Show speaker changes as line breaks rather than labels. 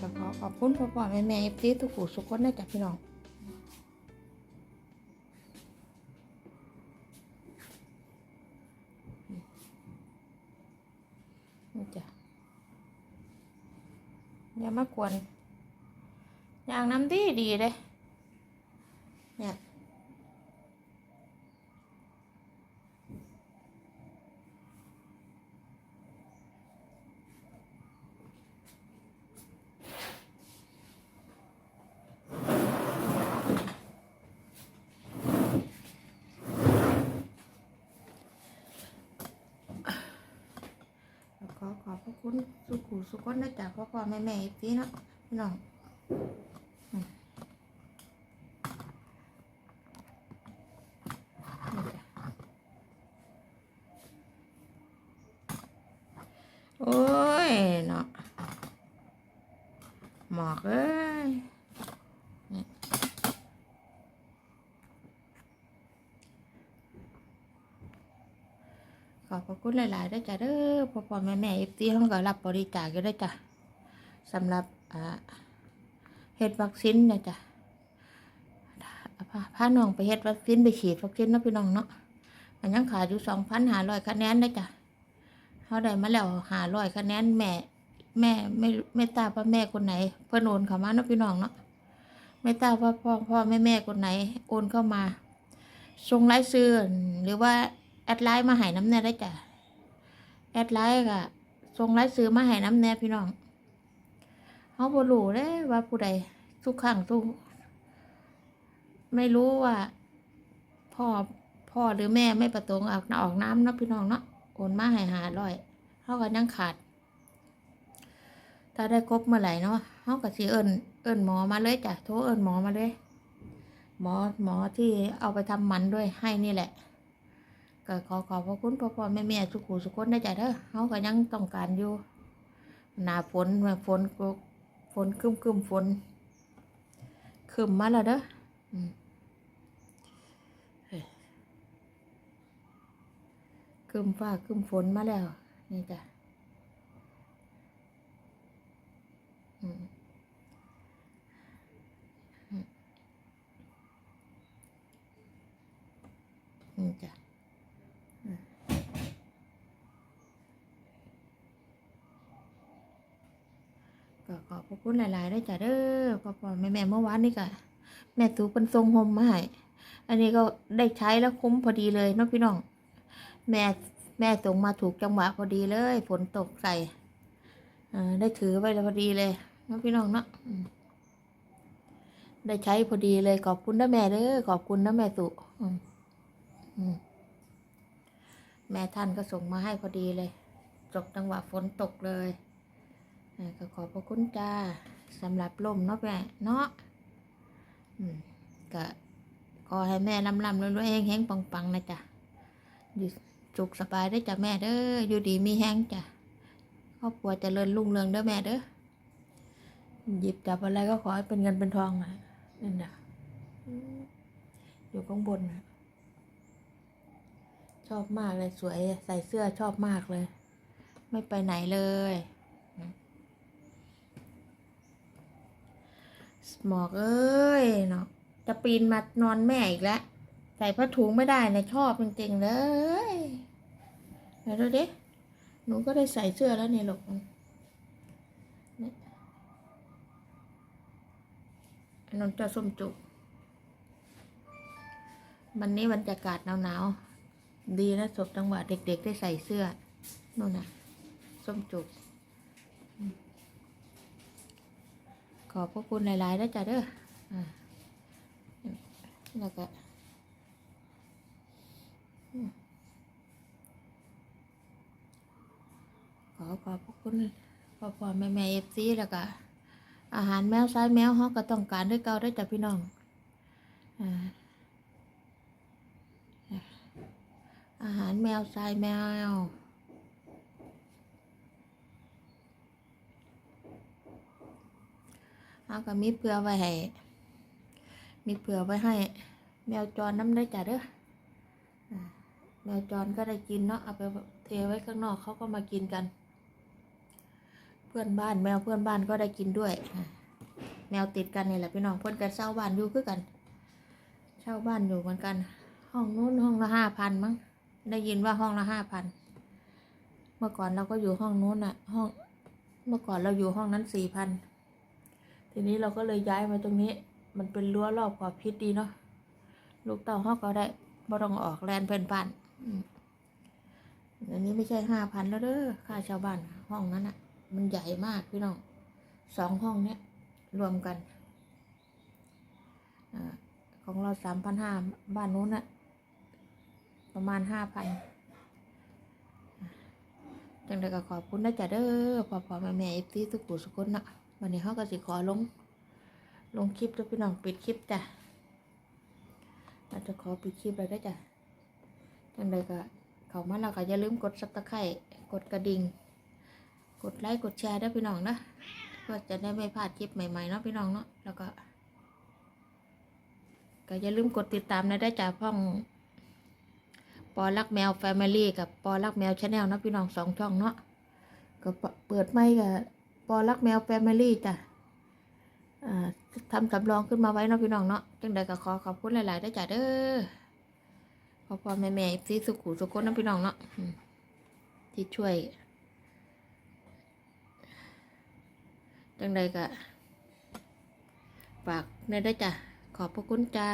คุณพ่อพ่อแม่แม่เอฟซีทุกผู้สุกคนนะจ๊ะพี่น้องจ้ะอย่ามากวนอย่างน้ำดีดีเลยเนี่ย ขอบคุณสุขุสุขนนะจ๊ะพ่อพ่อแม่แม่พี่เนาะพี่น้องโอ้ยเนาะหมอกเอ้ยนี่ ขอบพระคุณหลายๆด้วยจ้ะเด้อพ่อพ่อแม่แม่เอฟซีห้องก็รับบริจาคอยู่ด้จ้ะสำหรับอ่าเฮ็ดวัคซีนนะจ้ะพาพาน้องไปเฮ็ดวัคซีนไปฉีดวัคซีนเนาะพี่น้องเนาะมันยังขาดอยู่สองพันห้าร้อยคะแนนได้จ้ะเขาได้มาแล้วห้าร้อยคะแนนแม่ แม่ไม่ไม่ทราบว่าแม่คนไหนเพิ่นโอนเข้ามาเนาะพี่น้องเนาะไม่ทราบว่าพ่อพ่อแม่แม่คนไหนโอนเข้ามาส่งรายชื่อหรือว่า แอดไลน์มาให้น้ำแน่ได้จ้ะแอดไลน์ก็ส่งรายชื่อมาให้น้ำแน่พี่น้องเขาบ่รู้เด้ว่าผู้ใดทุกครั้งทุกไม่รู้ว่า พ่อพ่อหรือแม่ไม่ประตงออกออกน้ำนะพี่น้องเนาะโอนมาให้หาร้อยเขาก็ยังขาด ถ้าได้ครบเมื่อไหร่เนาะเขาก็สิเอิญเอิญหมอมาเลยจ้ะโทรเอิญหมอมาเลย หมอหมอที่เอาไปทำหมันด้วยให้นี่แหละ ก็ขอขอบพระคุณพ่อพ่อแม่แม่สุขุสุขคนได้ใจเด้อเขาก็ยังต้องการอยู่หนาฝนมาฝนก็ฝนคึมคึมฝนคึมมาแล้วเด้ออืมเฮ้ยคึมฟ้าคึมฝนมาแล้ว นี่จ้ะอืมอืมอืมจ้ะอืมก็ขอบพระ คุณหลายๆได้จ้ะเด้อพ่อพ่อแม่แม่เมื่อวานนี่ก็แม่ตูเป็นทรงหมมาให้อันนี้ก็ได้ใช้แล้วคุ้มพอดีเลยเนาะพี่น้อง แม่แม่ส่งมาถูกจังหวะพอดีเลยฝนตกใส่อ่อได้ถือไว้แล้วพอดีเลยเนาะพี่น้องเนาะได้ใช้พอดีเลยขอบคุณนะแม่เด้อขอบคุณนะแม่สุแม่ท่านก็ส่งมาให้พอดีเลยจบจังหวะฝนตกเลย ก็ขอบพระคุณจ้าสำหรับลมเนาะแม่เนาะก็ขอให้แม่ลำลำรวยๆเฮงเฮงๆปังๆนะจ๊ะอยู่สุขสบายได้จ้ะแม่เด้ออยู่ดีมีแห้งจ้ะครอบครัวเจริญรุ่งเรืองเด้อแม่เด้อหยิบจับอะไรก็ขอให้เป็นเงินเป็นทองนะนั่นนะอยู่ข้างบนนะชอบมากเลยสวยใส่เสื้อชอบมากเลย ไม่ไปไหนเลย หมอกเอ้ยเนาะจะปีนมานอนแม่อีกแล้วใส่ผ้าถุงไม่ได้นะชอบจริงๆเลยเดี๋ยวดูดิหนูก็ได้ใส่เสื้อแล้วนี่หลกนี่อันนนจะส้มจุกวันนี้บรรยากาศหนาวๆ ดีนะสบจังหวะเด็กๆ ได้ใส่เสื้อนู่นน่ะส้มจุกอืม ขอบพระคุณหลายๆนะจ๊ะเด้ออ่าแล้วก็ขอขอบพระคุณพ่อพ่อแม่แม่เอฟซีแล้วก็อาหารแมวซ้ายแมวเขาก็ต้องการด้วยเก่าด้วยจ้ะพี่น้องอ่าอาหารแมวซ้ายแมว เขาก็มีเผื่อไว้ให้ มีเผื่อไว้ให้ แมวจรน้ำได้จ้ะเด้อแมวจรก็ได้กินเนาะเอาไปเทไว้ข้างนอกเขาก็มากินกัน เพื่อนบ้านแมวเพื่อนบ้านก็ได้กินด้วย แมวติดกันนี่แหละพี่น้องเพิ่อนกันเช่าบ้านอยู่คือกันเช่าบ้านอยู่เหมือนกัน ห้องนู้นห้องละห้าพันมั้งได้ยินว่าห้องละห้าพันเมื่อก่อนเราก็อยู่ห้องนู้นอะห้อง เมื่อก่อนเราอยู่ห้องนั้นสี่พัน ทีนี้เราก็เลยย้ายมาตรงนี้ มันเป็นรั้วรอบขอบพิษดีเนาะลูกเต่าห้องก็ได้บ่ต้องออกแลนเพิ่นบ้านอันนี้ไม่ใช่ห้าพันแล้วเด้อค่าชาวบ้านห้องนั้นอะมันใหญ่มากพี่น้องสองห้องเนี้ยรวมกันอาของเราสามพันห้าบ้านนู้นอะประมาณห้าพันจังใดก็ขอบคุณนะจ๊ะเด้อพอพอแม่แม่เอฟซีทุกผู้สุกคนนะ วันนี้เขาก็สิขอลง ลงคลิปด้วยพี่น้องปิดคลิปจ้ะเราจะขอปิดคลิปเลยได้จ้ะจังใดก็เขามาแล้วก็อย่าลืมกดซับสไครต์กดกระดิ่ง กดไลค์กดแชร์ด้วยพี่น้องนะเพื่อจะได้ไม่พลาดคลิปใหม่ๆเนาะพี่น้องเนาะแล้วก็ ก็อย่าลืมกดติดตามนะได้จากพ่องปอรักแมวแฟมิลี่กับปอรักแมวชาแนลนะพี่น้องสองช่องเนาะก็เปิดไม่กับ ปอรักแมวแฟมิลี่จ้ะทำสำรองขึ้นมาไว้เนาะพี่น้องเนาะจังใดก็ขอขอบคุณหลายๆได้จ้ะเด้อพอพ่อแม่แม่ซีสุขุสุขคนนะพี่น้องเนาะที่ช่วยจังใดก็ฝากในได้จ้ะขอบพระคุณจ้า